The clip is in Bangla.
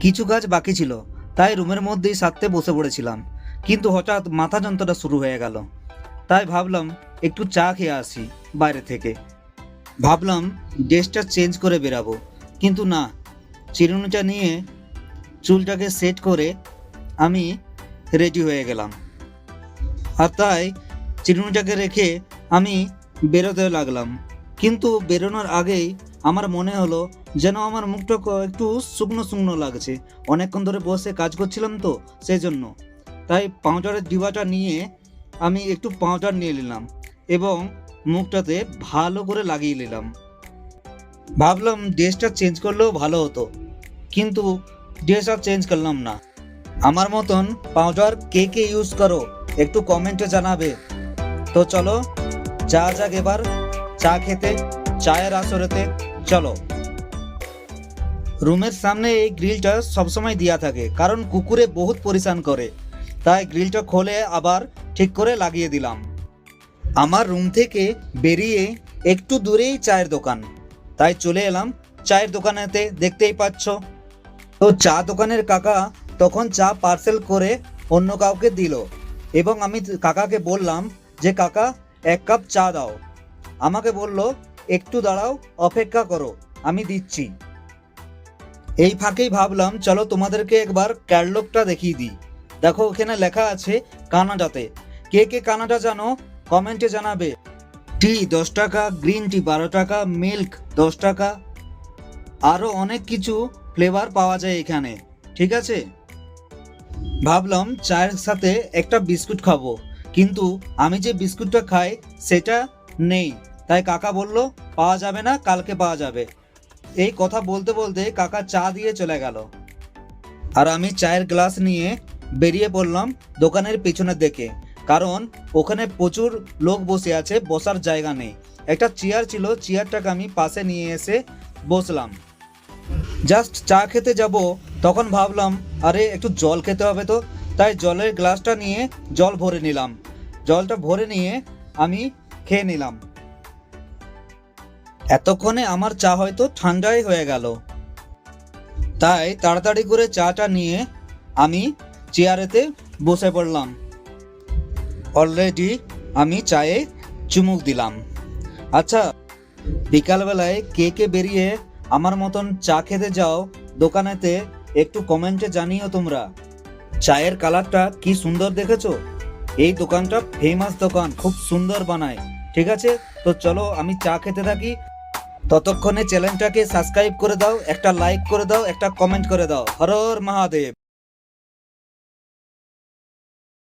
কিছু কাজ বাকি ছিল, তাই রুমের মধ্যেই সারতে বসে পড়েছিলাম। কিন্তু হঠাৎ মাথা যন্ত্রণা শুরু হয়ে গেল। তাই ভাবলাম, একটু চা খেয়ে আসি বাইরে থেকে। ভাবলাম, ড্রেসটা চেঞ্জ করে বেরাবো। কিন্তু না, চিরুনিটা নিয়ে চুলটাকে সেট করে আমি রেডি হয়ে গেলাম। আর তাই চিরুনিটাকে রেখে আমি বেরোতে লাগলাম। কিন্তু বেরোনোর আগেই আমার মনে হলো যেন আমার মুখটা একটু শুকনো শুকনো লাগছে। অনেকক্ষণ ধরে বসে কাজ করছিলাম তো সেই জন্য তাই পাউডারের ডিবাটা নিয়ে আমি একটু পাউডার নিয়ে নিলাম এবং মুখটাতে ভালো করে লাগিয়ে নিলাম। ভাবলাম ড্রেসটা চেঞ্জ করলেও ভালো হতো, কিন্তু ড্রেস আর চেঞ্জ করলাম না। আমার মতন পাউডার কে কে ইউজ করো, একটু কমেন্টে জানাবে। তো চলো চা যাক এবার, চা খেতে, চায়ের আসরেতে, চলো। রুমের সামনে এই গ্রিলটা সবসময় দেওয়া থাকে, কারণ কুকুরে বহুত পরিশান করে। তাই গ্রিলটা খোলে আবার ঠিক করে লাগিয়ে দিলাম। আমার রুম থেকে বেরিয়ে একটু দূরেই চায়ের দোকান। তাই চলে এলাম চায়ের দোকানেতে, দেখতেই পাচ্ছ। তো চা দোকানের কাকা তখন চা পার্সেল করে অন্য কাউকে দিল এবং আমি কাকাকে বললাম যে, কাকা, এক কাপ চা দাও। আমাকে বলল, একটু দাঁড়াও, অপেক্ষা করো, আমি দিচ্ছি। এই ফাঁকেই ভাবলাম, চলো তোমাদেরকে একবার ক্যাটলগটা দেখিয়ে দিই। দেখো ওখানে লেখা আছে কানাডাতে। কে কে কানাডা জানো, কমেন্টে জানাবে। টি দশ টাকা, গ্রিন টি বারো টাকা, মিল্ক দশ টাকা। আরও অনেক কিছু ফ্লেভার পাওয়া যায় এখানে, ঠিক আছে? ভাবলাম চায়ের সাথে একটা বিস্কুট খাব, কিন্তু আমি যে বিস্কুটটা খাই সেটা নেই। তাই কাকা বলল, পাওয়া যাবে না, কালকে পাওয়া যাবে। এই কথা বলতে বলতে কাকা চা দিয়ে চলে গেল। আর আমি চায়ের গ্লাস নিয়ে বেরিয়ে পড়লাম দোকানের পেছনের দিকে, কারণ ওখানে প্রচুর লোক বসে আছে, বসার জায়গা নেই। একটা চেয়ার ছিল, চেয়ারটাকে আমি পাশে নিয়ে এসে বসলাম। জাস্ট চা খেতে যাব, তখন ভাবলাম, আরে, একটু জল খেতে হবে তো। তাই জলের গ্লাসটা নিয়ে জল ভরে নিলাম। জলটা ভরে নিয়ে আমি খেয়ে নিলাম। এতক্ষণে আমার চা হয়তো ঠান্ডাই হয়ে গেল। তাই তাড়াতাড়ি করে চাটা নিয়ে আমি চেয়ারেতে বসে পড়লাম। অলরেডি আমি চায়ে চুমুক দিলাম। আচ্ছা বিকালবেলায় কে কে বেরিয়ে আমার মতন চা খেতে যাও দোকানেতে একটু কমেন্টে জানিও তোমরা। চায়ের কালারটা কি সুন্দর দেখেছ? এই দোকানটা ফেমাস দোকান, খুব সুন্দর বানায়, ঠিক আছে? তো চলো আমি চা খেতে থাকি। ততক্ষণে চ্যানেলটাকে সাবস্ক্রাইব করে দাও, একটা লাইক করে দাও, একটা কমেন্ট করে দাও। হর হর মহাদেব।